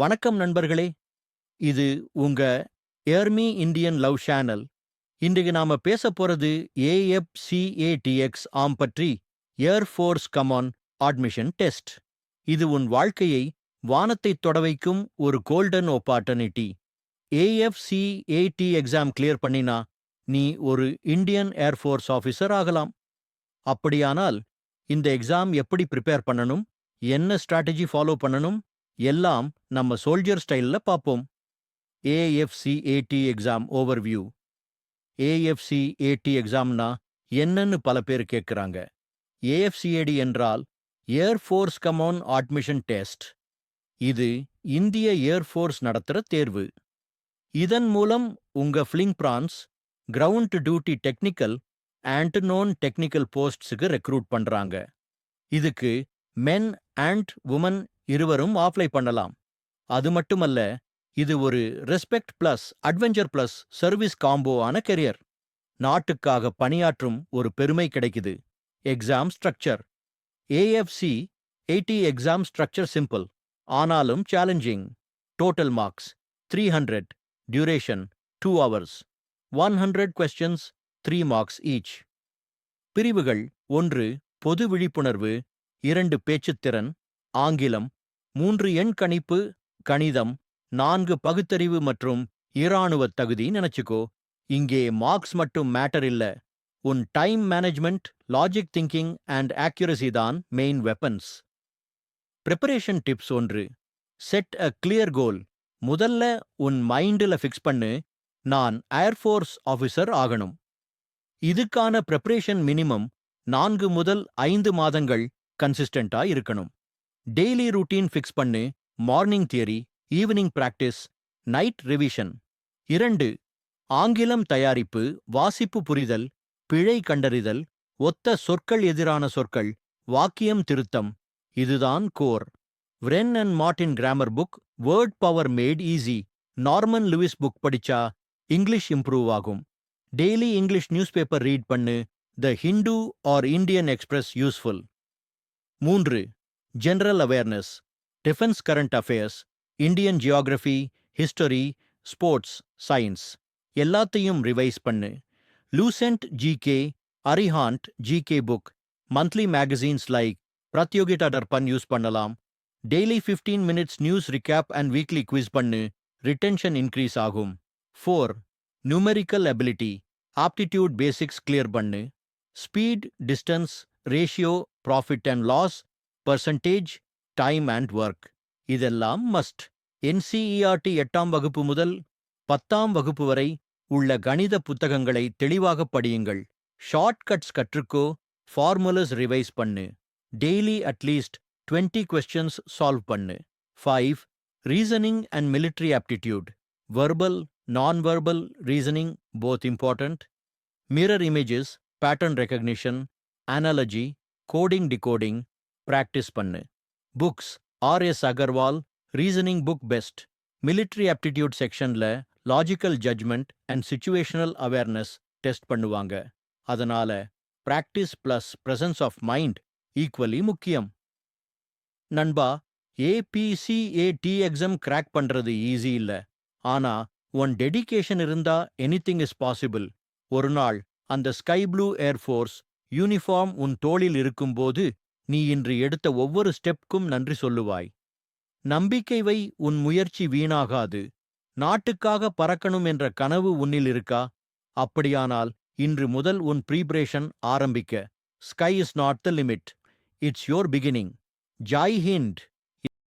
வணக்கம் நண்பர்களே. இது உங்க ஏர்மி இந்தியன் லவ் சேனல் இன்றைக்கு நாம பேச போறது ஏஎஃப்சிஏடிஎக்ஸ் ஆம் பற்றி ஏர்ஃபோர்ஸ் கமான் அட்மிஷன் டெஸ்ட் இது உன் வாழ்க்கையை வானத்தை தொட வைக்கும் ஒரு golden opportunity AFCAT exam clear பண்ணினா நீ ஒரு இந்தியன் ஏர்ஃபோர்ஸ் ஆஃபீஸர் ஆகலாம். அப்படியானால் இந்த எக்ஸாம் எப்படி ப்ரிப்பேர் பண்ணணும்? என்ன ஸ்ட்ராட்டஜி ஃபாலோ பண்ணணும்? எல்லாம் நம்ம சோல்ஜர் ஸ்டைல்ல பார்ப்போம். ஏஎஃப்சிஏடி எக்ஸாம் ஓவர்வியூ ஏஎஃப்சிஏடி எக்ஸாம்னா என்னன்னு பல பேர் கேட்குறாங்க ஏஎஃப்சிஏடி என்றால் ஏர்ஃபோர்ஸ் கமான் அட்மிஷன் டெஸ்ட் இது இந்திய ஏர்ஃபோர்ஸ் நடத்துற தேர்வு. இதன் மூலம் உங்க flying branch ground duty technical and non technical போஸ்ட்ஸுக்கு recruit பண்றாங்க. இதுக்கு மென் அண்ட் உமன் இருவரும் அப்ளை பண்ணலாம். அது மட்டுமல்ல இது ஒரு respect plus adventure plus service combo ஆன கெரியர் நாட்டுக்காக பணியாற்றும் ஒரு பெருமை கிடைக்குது. Exam structure AFCAT exam structure simple ஆனாலும் challenging total marks three hundred duration two hours one hundred questions three marks each பிரிவுகள் ஒன்று பொது விழிப்புணர்வு இரண்டு பேச்சுத்திறன் ஆங்கிலம் மூன்று எண் கணிப்பு கணிதம் நான்கு பகுத்தறிவு மற்றும் இராணுவத் தகுதி நினைச்சுக்கோ. இங்கே மார்க்ஸ் மட்டும் மேட்டர் இல்ல. உன் time management logic thinking and accuracy தான் மெயின் வெப்பன்ஸ். ப்ரிப்பரேஷன் டிப்ஸ் ஒன்று. Set a clear goal. முதல்ல உன் மைண்டில் ஃபிக்ஸ் பண்ணு. நான் ஏர்ஃபோர்ஸ் ஆஃபீஸர் ஆகணும். இதுக்கான ப்ரிப்பரேஷன் மினிமம் நான்கு முதல் ஐந்து மாதங்கள். கன்சிஸ்டண்டா இருக்கணும். டெய்லி ரூட்டீன் ஃபிக்ஸ் பண்ணு morning theory evening practice night revision இரண்டு ஆங்கிலம் தயாரிப்பு வாசிப்பு புரிதல் பிழை கண்டறிதல் ஒத்த சொற்கள் எதிரான சொற்கள் வாக்கியம் திருத்தம். இதுதான் core. Wren and Martin grammar book word power made easy Norman Lewis book படிச்சா இங்கிலீஷ் இம்ப்ரூவ் ஆகும். Daily English news paper read பண்ணு the Hindu or Indian Express useful மூன்று general awareness defence current affairs Indian geography history sports science எல்லாத்தையும் revise பண்ணு. Lucent GK Arihant GK book monthly magazines like Pratiyogita Darpan use பண்ணலாம். Daily 15 minutes news recap and weekly quiz பண்ணு. Retention increase ஆகும். Four numerical ability aptitude basics clear பண்ணு. Speed distance ratio profit and loss percentage time and work இதெல்லாம் must NCERT எட்டாம் வகுப்பு முதல் பத்தாம் வகுப்பு வரை உள்ள கணித புத்தகங்களை தெளிவாக படியுங்கள். ஷார்ட்கட்ஸ் கற்றுக்கோ ஃபார்முலஸ் ரிவைஸ் பண்ணு. Daily at least twenty questions solve பண்ணு. Five reasoning and military aptitude verbal non verbal reasoning both important mirror images pattern recognition analogy coding decoding practice பண்ணு. Books R S Agarwal reasoning book best military aptitude செக்ஷன்ல logical judgment and situational awareness test பண்ணுவாங்க. அதனால practice plus presence of mind equally முக்கியம். நண்பா AFCAT exam crack பண்றது easy இல்ல. ஆனா உன் டெடிகேஷன் இருந்தா எனிதிங் இஸ் பாசிபிள் ஒரு நாள் அந்த ஸ்கை ப்ளூ ஏர்ஃபோர்ஸ் யூனிஃபார்ம் உன் தோளில் இருக்கும்போது நீ இன்று எடுத்த ஒவ்வொரு ஸ்டெப்க்கும் நன்றி சொல்லுவாய். நம்பிக்கை வை உன் முயற்சி வீணாகாது. நாட்டுக்காக பறக்கணும் என்ற கனவு உன்னில் இருக்கா? அப்படியானால் இன்று முதல் உன் ப்ரீபரேஷன் ஆரம்பிக்க. Sky is not the limit it's your beginning Jai Hind